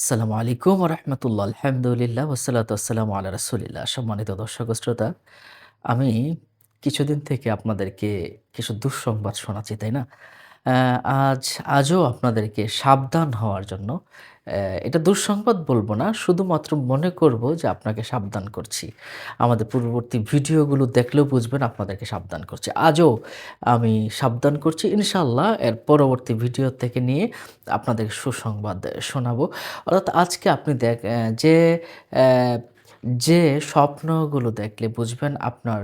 আসসালামু আলাইকুম রহমতুল্লাহ আলহামদুলিল্লাহ ওসালাত আসসালামু আল্লাহ রসুলিল্লাহ। সম্মানিত দর্শক, শ্রোতা, আমি কিছুদিন থেকে আপনাদেরকে কিছু দুঃসংবাদ শোনাচ্ছি, তাই না? আজ, আজও আপনাদেরকে সাবধান হওয়ার জন্য এটা দুঃসংবাদ বলব না, শুধুমাত্র মনে করব যে আপনাকে সাবধান করছি। আমাদের পূর্ববর্তী ভিডিওগুলো দেখলেও বুঝবেন আপনাদেরকে সাবধান করছি। আজও আমি সাবধান করছি ইনশাল্লাহ এর পরবর্তী ভিডিও থেকে নিয়ে আপনাদের সুসংবাদ শোনাবো। অর্থাৎ আজকে আপনি দেখ যে যে স্বপ্নগুলো দেখলে বুঝবেন আপনার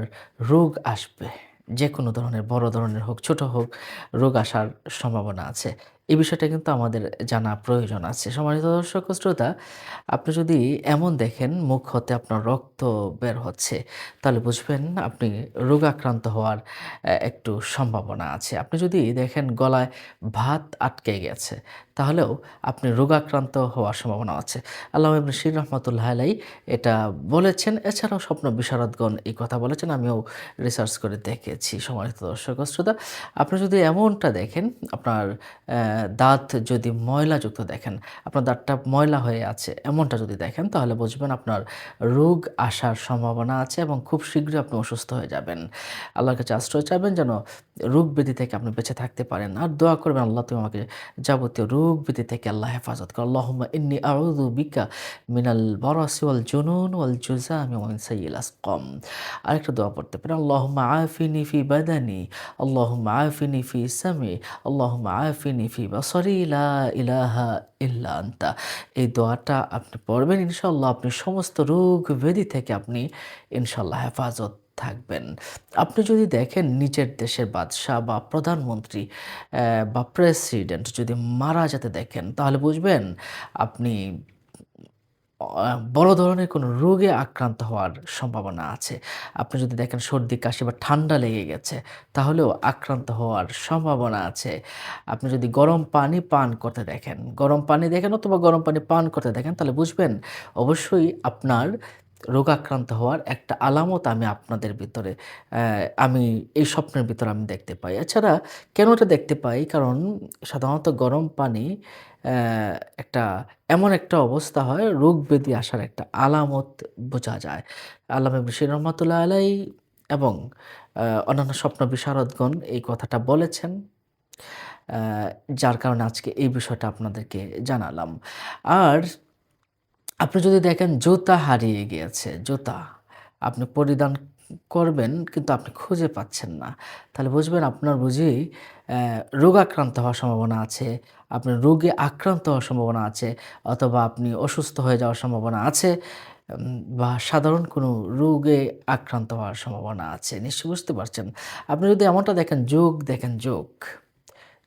রোগ আসবে। যে কোনো ধরনের বড় ধরনের হোক ছোট হোক রোগ আসার সম্ভাবনা আছে। এই বিষয়টা কিন্তু আমাদের জানা প্রয়োজন আছে। সম্মানিত দর্শক শ্রোতা, আপনি যদি এমন দেখেন, মুখ হতে আপনার রক্ত বের হচ্ছে, তাহলে বুঝবেন আপনি রোগাক্রান্ত হওয়ার একটু সম্ভাবনা আছে। আপনি যদি দেখেন গলায় ভাত আটকে গেছে, তাহলেও আপনি রোগাক্রান্ত হওয়ার সম্ভাবনা আছে। আল্লাহ ইবনে শির রহমতুল্লাহ আলাই এটা বলেছেন। এছাড়াও স্বপ্ন বিশারদগণ এই কথা বলেছেন, আমিও রিসার্চ করে দেখেছি। সম্মানিত দর্শক শ্রোতা, আপনি যদি এমনটা দেখেন, আপনার দাঁত যদি ময়লাযুক্ত দেখেন, আপনার দাঁতটা ময়লা হয়ে আছে, এমনটা যদি দেখেন, তাহলে বুঝবেন আপনার রোগ আসার সম্ভাবনা আছে এবং খুব শীঘ্রই আপনি অসুস্থ হয়ে যাবেন। আল্লাহর কাছে আশ্রয় চাইবেন যেন রোগ ব্যাধি থেকে আপনি বেঁচে থাকতে পারেন। আর দোয়া করবেন, আল্লাহ তুমি আমাকে যাবতীয় রোগ ব্যাধি থেকে আল্লাহ হেফাজত কর। আল্লাহুম্মা ইন্নি আউযু বিকা মিনাল বারাসি ওয়াল জুনুন ওয়াল জুজামি ওয়া মিন সাইয়্যিল আসকাম। আরেকটা দোয়া পড়তে পারেন, আল্লাহুম্মা আফিনি ফি বাদানি, আল্লাহুম্মা আফিনি ফি সামি আল্লাহুম্মা আফিনি ফি বাসারি লা ইলাহা ইল্লা আন্তা। এই দোয়াটা আপনি পড়বেন ইনশাল্লাহ আপনি সমস্ত রোগ ব্যাধি থেকে আপনি ইনশাল্লাহ হেফাজত থাকবেন। আপনি যদি দেখেন নিজের দেশের বাদশাহ বা প্রধানমন্ত্রী বা প্রেসিডেন্ট যদি মারা যেতে দেখেন, তাহলে বুঝবেন আপনি বড় ধরনের কোনো রোগে আক্রান্ত হওয়ার সম্ভাবনা আছে। আপনি যদি দেখেন সর্দি, কাশি বা ঠান্ডা লেগে গেছে, তাহলেও আক্রান্ত হওয়ার সম্ভাবনা আছে। আপনি যদি গরম পানি পান করতে দেখেন, গরম পানি দেখেন অথবা গরম পানি পান করতে দেখেন, তাহলে বুঝবেন অবশ্যই আপনার রোগাক্রান্ত হওয়ার একটা আলামত আমি আপনাদের ভিতরে আমি এই স্বপ্নের ভিতরে আমি দেখতে পাই। এছাড়া কেন এটা দেখতে পাই? কারণ সাধারণত গরম পানি একটা এমন একটা অবস্থা হয়, রোগ ব্যাধি আসার একটা আলামত বোঝা যায়। আল্লামা বশির রহমতুল্লাহ আলাই এবং অন্যান্য স্বপ্ন বিশারদগণ এই কথাটা বলেছেন। যার কারণে আজকে এই বিষয়টা আপনাদেরকে জানালাম। আর আপনি যদি দেখেন জুতা হারিয়ে গিয়েছে, জুতা আপনি পরিধান করবেন কিন্তু আপনি খুঁজে পাচ্ছেন না। তাহলে বুঝবেন আপনার বুঝি রোগ আক্রান্ত হওয়ার সম্ভাবনা আছে আপনার রোগে আক্রান্ত হওয়ার সম্ভাবনা আছে অথবা আপনি অসুস্থ হয়ে যাওয়ার সম্ভাবনা আছে বা সাধারণ কোনো রোগে আক্রান্ত হওয়ার সম্ভাবনা আছে, নিশ্চয়ই বুঝতে পারছেন। আপনি যদি এমনটা দেখেন, যোগ দেখেন যোগ।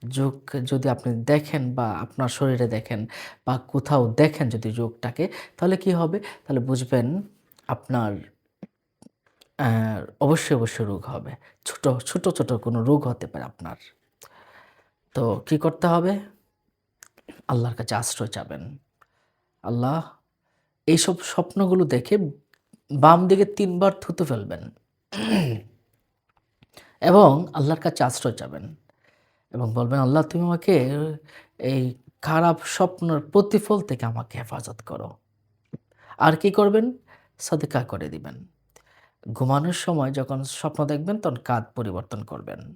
যোগ যদি আপনি দেখেন বা আপনার শরীরে দেখেন বা কোথাও দেখেন যদি যোগটাকে, তাহলে কি হবে? তাহলে বুঝবেন আপনার অবশ্যই অবশ্যই রোগ হবে। ছোট ছোট ছোট কোনো রোগ হতে পারে আপনার। তো কি করতে হবে? আল্লাহর কাছে আশ্রয় চাবেন। আল্লাহ এইসব স্বপ্নগুলো দেখে বাম দিকে তিনবার থুতু ফেলবেন। এবং আল্লাহর কাছে আশ্রয় চাবেন। এবং বলবেন, আল্লাহ, তুমি আমাকে এই খারাপ স্বপ্নের প্রতিফল থেকে আমাকে হেফাজত করো। আর কি করবেন? সাদেকা করে দিবেন। ঘুমানোর সময় যখন স্বপ্ন দেখবেন, তখন কাঁধ পরিবর্তন করবেন।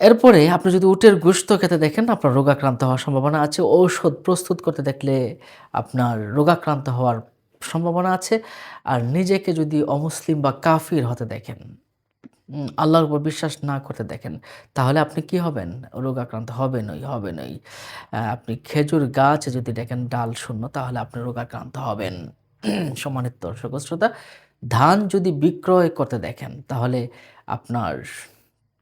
এরপরে আপনি যদি উটের গুস্ত খেতে দেখেন, আপনার রোগাক্রান্ত হওয়ার সম্ভাবনা আছে। ঔষধ প্রস্তুত করতে দেখলে আপনার রোগাক্রান্ত হওয়ার সম্ভাবনা আছে। আর নিজেকে যদি অমুসলিম বা কাফির হতে দেখেন আল্লাহর উপর বিশ্বাস না করতে দেখেন তাহলে আপনি কি হবেন? রোগ আক্রান্ত রোগাক্রান্ত হবেনই হবেনই আহ, আপনি খেজুর গাছে যদি দেখেন ডাল শূন্য তাহলে আপনি রোগাক্রান্ত হবেন। সম্মানিত দর্শক শ্রোতা ধান যদি বিক্রয় করতে দেখেন তাহলে আপনার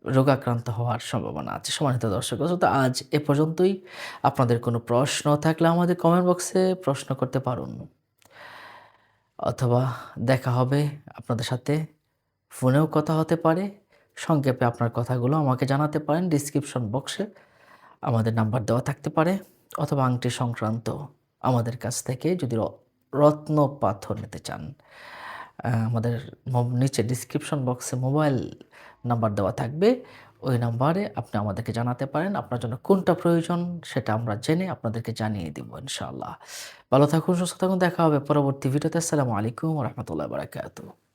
রোগাক্রান্ত হওয়ার সম্ভাবনা আছে। সম্মানিত দর্শক শ্রোতা আজ এ পর্যন্তই। আপনাদের কোনো প্রশ্ন থাকলে আমাদের কমেন্ট বক্সে প্রশ্ন করতে পারুন। অথবা দেখা হবে আপনাদের সাথে ফোনেও কথা হতে পারে সংক্ষেপে আপনার কথাগুলো আমাকে জানাতে পারেন ডিসক্রিপশন বক্সে আমাদের নাম্বার দেওয়া থাকতে পারে অথবা আংটি সংক্রান্ত আমাদের কাছ থেকে যদি রত্ন পাথর নিতে চান আমাদের নিচে ডিসক্রিপশন বক্সে মোবাইল নাম্বার দেওয়া থাকবে ওই নাম্বারে আপনি আমাদেরকে জানাতে পারেন। আপনার জন্য কোনটা প্রয়োজন সেটা আমরা জেনে আপনাদেরকে জানিয়ে দিব ইনশাআল্লাহ। ভালো থাকুন, সুস্থ থাকুন। দেখা হবে পরবর্তী ভিডিওতে। আসসালামু আলাইকুম রাহমাতুল্লাহি ওয়া বারাকাতুহু।